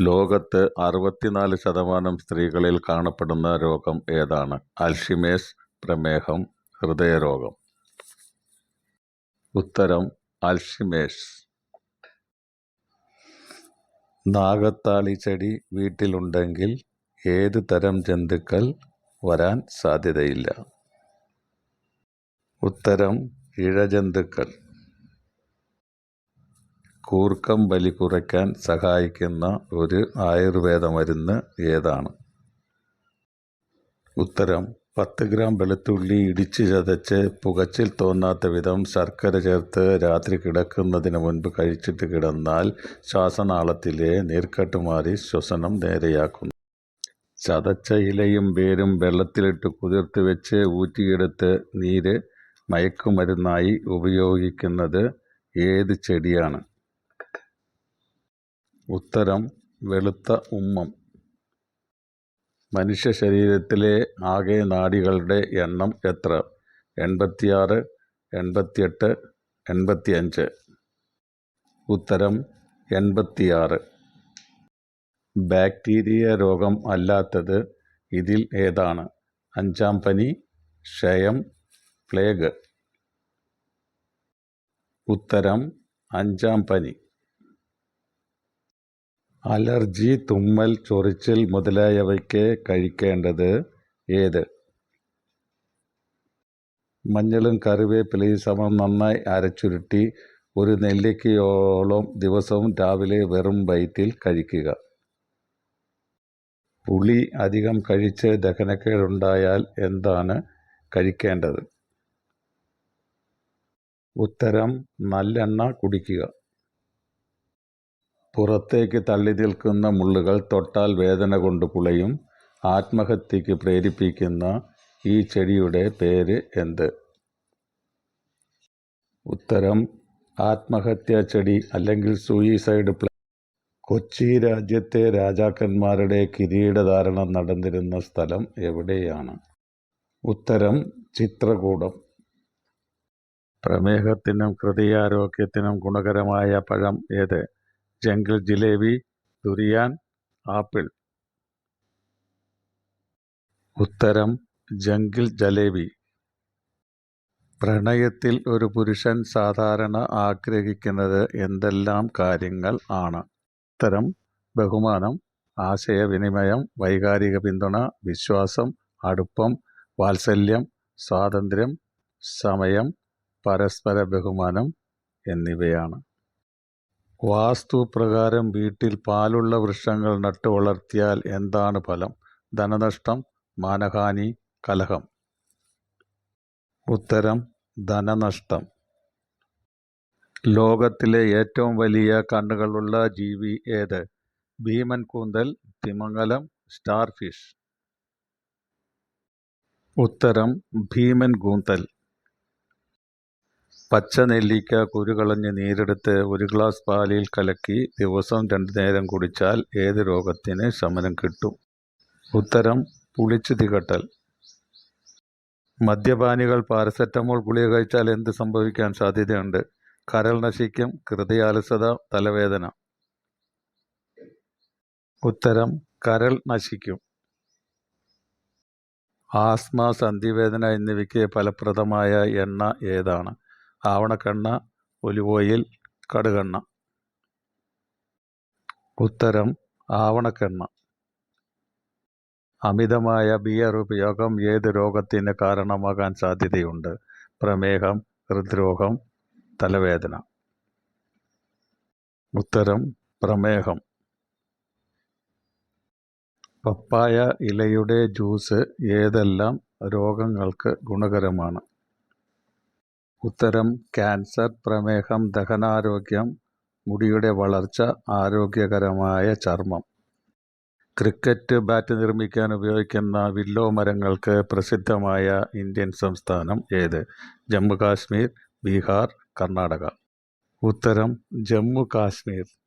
ലോകത്ത് അറുപത്തിനാല് ശതമാനം സ്ത്രീകളിൽ കാണപ്പെടുന്ന രോഗം ഏതാണ്? അൽഷിമേഴ്സ് പ്രമേഹം ഹൃദയരോഗം. ഉത്തരം അൽഷിമേഴ്സ്. നാഗത്താളി ചെടി വീട്ടിലുണ്ടെങ്കിൽ ഏത് തരം ജന്തുക്കൾ വരാൻ സാധ്യതയില്ല? ഉത്തരം ഇഴജന്തുക്കൾ. കൂർക്കം വലി കുറയ്ക്കാൻ സഹായിക്കുന്ന ഒരു ആയുർവേദ മരുന്ന് ഏതാണ്? ഉത്തരം പത്ത് ഗ്രാം വെളുത്തുള്ളി ഇടിച്ച് ചതച്ച് പുകച്ചിൽ തോന്നാത്ത വിധം ശർക്കര ചേർത്ത് രാത്രി കിടക്കുന്നതിന് മുൻപ് കഴിച്ചിട്ട് കിടന്നാൽ ശ്വാസനാളത്തിലെ നീർക്കെട്ട് മാറി ശ്വസനം നേരെയാക്കുന്നു. ചതച്ച ഇലയും വേരും വെള്ളത്തിലിട്ട് കുതിർത്ത് വെച്ച് ഊറ്റിയെടുത്ത് നീര് മയക്കുമരുന്നായി ഉപയോഗിക്കുന്നത് ഏത് ചെടിയാണ്? ഉത്തരം വെളുത്ത ഉമ്മം. മനുഷ്യ ശരീരത്തിലെ ആകെ നാഡികളുടെ എണ്ണം എത്ര? എൺപത്തിയാറ് എൺപത്തിയെട്ട് എൺപത്തിയഞ്ച്. ഉത്തരം എൺപത്തിയാറ്. ബാക്ടീരിയ രോഗം അല്ലാത്തത് ഇതിൽ ഏതാണ്? അഞ്ചാം പനി ക്ഷയം പ്ലേഗ്. ഉത്തരം അഞ്ചാം പനി. അലർജി തുമ്മൽ ചൊറിച്ചിൽ മുതലായവയ്ക്ക് കഴിക്കേണ്ടത് ഏത്? മഞ്ഞളും കറിവേപ്പിലയും സമം നന്നായി അരച്ചുരുട്ടി ഒരു നെല്ലിക്കയോളം ദിവസവും രാവിലെ വെറും വയറ്റിൽ കഴിക്കുക. പുളി അധികം കഴിച്ച് ദഹനക്കേടുണ്ടായാൽ എന്താണ് കഴിക്കേണ്ടത്? ഉത്തരം നല്ലെണ്ണ കുടിക്കുക. പുറത്തേക്ക് തള്ളി നിൽക്കുന്ന മുള്ളുകൾ തൊട്ടാൽ വേദന കൊണ്ട് പുളയും. ആത്മഹത്യക്ക് പ്രേരിപ്പിക്കുന്ന ഈ ചെടിയുടെ പേര് എന്ത്? ഉത്തരം ആത്മഹത്യാ ചെടി അല്ലെങ്കിൽ സൂയിസൈഡ് പ്ല കൊച്ചി രാജ്യത്തെ രാജാക്കന്മാരുടെ കിരീടധാരണം നടന്നിരുന്ന സ്ഥലം എവിടെയാണ്? ഉത്തരം ചിത്രകൂടം. പ്രമേഹത്തിനും ഹൃദയാരോഗ്യത്തിനും ഗുണകരമായ പഴം ഏത്? Jungle jalebi durian apple. ഉത്തരം ജംഗിൾ ജലേബി. പ്രണയത്തിൽ ഒരു പുരുഷൻ സാധാരണ ആഗ്രഹിക്കുന്നത് എന്തെല്ലാം കാര്യങ്ങൾ ആണ്? ഉത്തരം ബഹുമാനം ആശയവിനിമയം വൈകാരിക പിന്തുണ വിശ്വാസം അടുപ്പം വാത്സല്യം സ്വാതന്ത്ര്യം സമയം പരസ്പര ബഹുമാനം എന്നിവയാണ്. വാസ്തുപ്രകാരം വീട്ടിൽ പാലുള്ള വൃക്ഷങ്ങൾ നട്ടു വളർത്തിയാൽ എന്താണ് ഫലം? ധനനഷ്ടം മാനഹാനി കലഹം. ഉത്തരം ധനനഷ്ടം. ലോകത്തിലെ ഏറ്റവും വലിയ കണ്ണുകളുള്ള ജീവി ഏത്? ഭീമൻ കൂന്തൽ തിമംഗലം സ്റ്റാർഫിഷ്. ഉത്തരം ഭീമൻ കൂന്തൽ. പച്ച നെല്ലിക്ക കുരുകളഞ്ഞ് നീരെടുത്ത് ഒരു ഗ്ലാസ് പാലിൽ കലക്കി ദിവസം രണ്ടു നേരം കുടിച്ചാൽ ഏത് രോഗത്തിന് ശമനം കിട്ടും? ഉത്തരം പുളിച്ചു തികട്ടൽ. മദ്യപാനികൾ പാരസെറ്റമോൾ ഗുളിക കഴിച്ചാൽ എന്ത് സംഭവിക്കാൻ സാധ്യതയുണ്ട്? കരൾ നശിക്കും ഹൃദയാലസത തലവേദന. ഉത്തരം കരൾ നശിക്കും. ആസ്മ സന്ധിവേദന എന്നിവയ്ക്ക് ഫലപ്രദമായ എണ്ണ ഏതാണ്? ആവണക്കെണ്ണ ഒലിവ് ഓയിൽ കടുകെണ്ണ. ഉത്തരം ആവണക്കെണ്ണ. അമിതമായ ബിയർ ഉപയോഗം ഏത് രോഗത്തിന് കാരണമാകാൻ സാധ്യതയുണ്ട്? പ്രമേഹം ഹൃദ്രോഗം തലവേദന. ഉത്തരം പ്രമേഹം. പപ്പായ ഇലയുടെ ജ്യൂസ് ഏതെല്ലാം രോഗങ്ങൾക്ക് ഗുണകരമാണ്? ഉത്തരം ക്യാൻസർ പ്രമേഹം ദഹനാരോഗ്യം മുടിയുടെ വളർച്ച ആരോഗ്യകരമായ ചർമ്മം. ക്രിക്കറ്റ് ബാറ്റ് നിർമ്മിക്കാൻ ഉപയോഗിക്കുന്ന വില്ലോ മരങ്ങൾക്ക് പ്രസിദ്ധമായ ഇന്ത്യൻ സംസ്ഥാനം ഏത്? ജമ്മു കാശ്മീർ ബീഹാർ കർണാടക. ഉത്തരം ജമ്മു കാശ്മീർ.